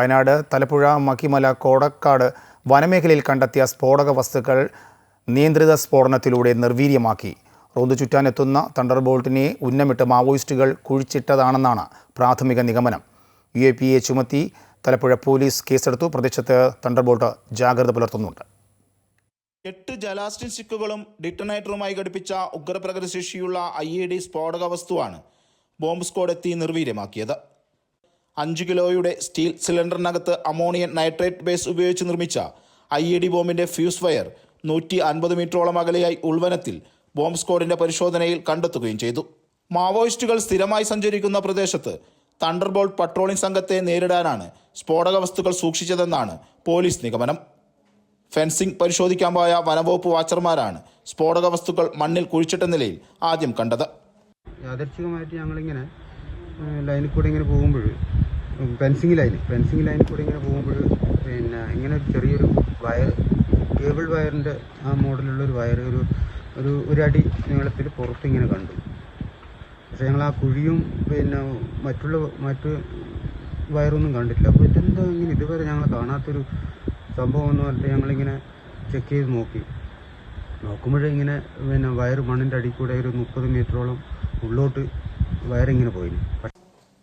വയനാട് തലപ്പുഴ മക്കിമല കോടക്കാട് വനമേഖലയിൽ കണ്ടെത്തിയ സ്ഫോടക വസ്തുക്കൾ നിയന്ത്രിത സ്ഫോടനത്തിലൂടെ നിർവീര്യമാക്കി. റോന്തു ചുറ്റാനെത്തുന്ന തണ്ടർബോൾട്ടിനെ ഉന്നമിട്ട് മാവോയിസ്റ്റുകൾ കുഴിച്ചിട്ടതാണെന്നാണ് പ്രാഥമിക നിഗമനം. യു എ പി എ ചുമത്തി തലപ്പുഴ പോലീസ് കേസെടുത്തു. പ്രദേശത്ത് തണ്ടർബോൾട്ട് ജാഗ്രത പുലർത്തുന്നുണ്ട്. എട്ട് ജലാസ്റ്റിൻ സ്റ്റിക്കുകളും ഡിറ്റണേറ്ററുമായി ഘടിപ്പിച്ച ഉഗ്രപ്രകൃതിശേഷിയുള്ള ഐ ഇ ഡി സ്ഫോടക വസ്തുവാണ് ബോംബ് സ്ക്വാഡ് എത്തി നിർവീര്യമാക്കിയത്. അഞ്ച് കിലോയുടെ സ്റ്റീൽ സിലിണ്ടറിനകത്ത് അമോണിയൻ നൈട്രേറ്റ് ബേസ് ഉപയോഗിച്ച് നിർമ്മിച്ച ഐ ഇ ഡി ബോംബിന്റെ ഫ്യൂസ് വയർ നൂറ്റി അൻപത് മീറ്ററോളം അകലെയായി ഉൾവനത്തിൽ ബോംബ് സ്ക്വാഡിന്റെ പരിശോധനയിൽ കണ്ടെത്തുകയും ചെയ്തു. മാവോയിസ്റ്റുകൾ സ്ഥിരമായി സഞ്ചരിക്കുന്ന പ്രദേശത്ത് തണ്ടർബോൾട്ട് പട്രോളിംഗ് സംഘത്തെ നേരിടാനാണ് സ്ഫോടക വസ്തുക്കൾ സൂക്ഷിച്ചതെന്നാണ് പോലീസ് നിഗമനം. ഫെൻസിംഗ് പരിശോധിക്കാൻ പോയ വനവകുപ്പ് വാച്ചർമാരാണ് സ്ഫോടക വസ്തുക്കൾ മണ്ണിൽ കുഴിച്ചിട്ട നിലയിൽ ആദ്യം കണ്ടത്. യാദർച്ഛികമായിട്ട് ഞങ്ങളിങ്ങനെ ലൈനിൽ കൂടെ ഇങ്ങനെ പോകുമ്പോൾ ഫെൻസിങ് ലൈൻ ഫെൻസിങ് ലൈനിൽ കൂടെ ഇങ്ങനെ പോകുമ്പോൾ പിന്നെ ഇങ്ങനെ ചെറിയൊരു വയർ കേബിൾ വയറിന്റെ ആ മോഡലുള്ള ഒരു വയർ ഒരു ഒരു ഒരു അടി നീളത്തിൽ പുറത്തിങ്ങനെ കണ്ടു. പക്ഷേ ഞങ്ങൾ ആ കുഴിയും പിന്നെ മറ്റുള്ള മറ്റ് വയറൊന്നും കണ്ടില്ല അപ്പോൾ ഇതെന്താ ഇങ്ങനെ ഇതുവരെ ഞങ്ങൾ കാണാത്തൊരു സംഭവം എന്ന് പറഞ്ഞിട്ട് ഞങ്ങളിങ്ങനെ ചെക്ക് ചെയ്ത് നോക്കി. നോക്കുമ്പോഴേ ഇങ്ങനെ പിന്നെ വയർ മണ്ണിന്റെ അടിയിൽ കൂടെ ഒരു മുപ്പത് മീറ്ററോളം ഉള്ളോട്ട് വയറിങ്ങനെ പോയി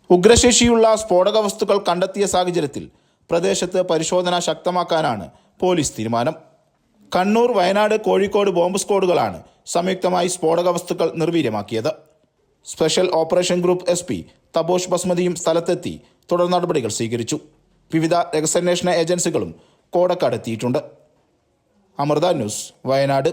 ഉഗ്രശേഷിയുള്ള സ്ഫോടക വസ്തുക്കൾ കണ്ടെത്തിയ സാഹചര്യത്തിൽ പ്രദേശത്ത് പരിശോധന ശക്തമാക്കാനാണ് പോലീസ് തീരുമാനം. കണ്ണൂർ വയനാട് കോഴിക്കോട് ബോംബ് സ്ക്വാഡുകളാണ് സംയുക്തമായി സ്ഫോടക വസ്തുക്കൾ നിർവീര്യമാക്കിയത്. Special operation group S P Tabosh ബസ്മതിയും സ്ഥലത്തെത്തി തുടർ നടപടികൾ സ്വീകരിച്ചു. വിവിധ രഹസ്യാന്വേഷണ ഏജൻസികളും കോടക്കാട് എത്തിയിട്ടുണ്ട്. അമൃത ന്യൂസ് വയനാട്.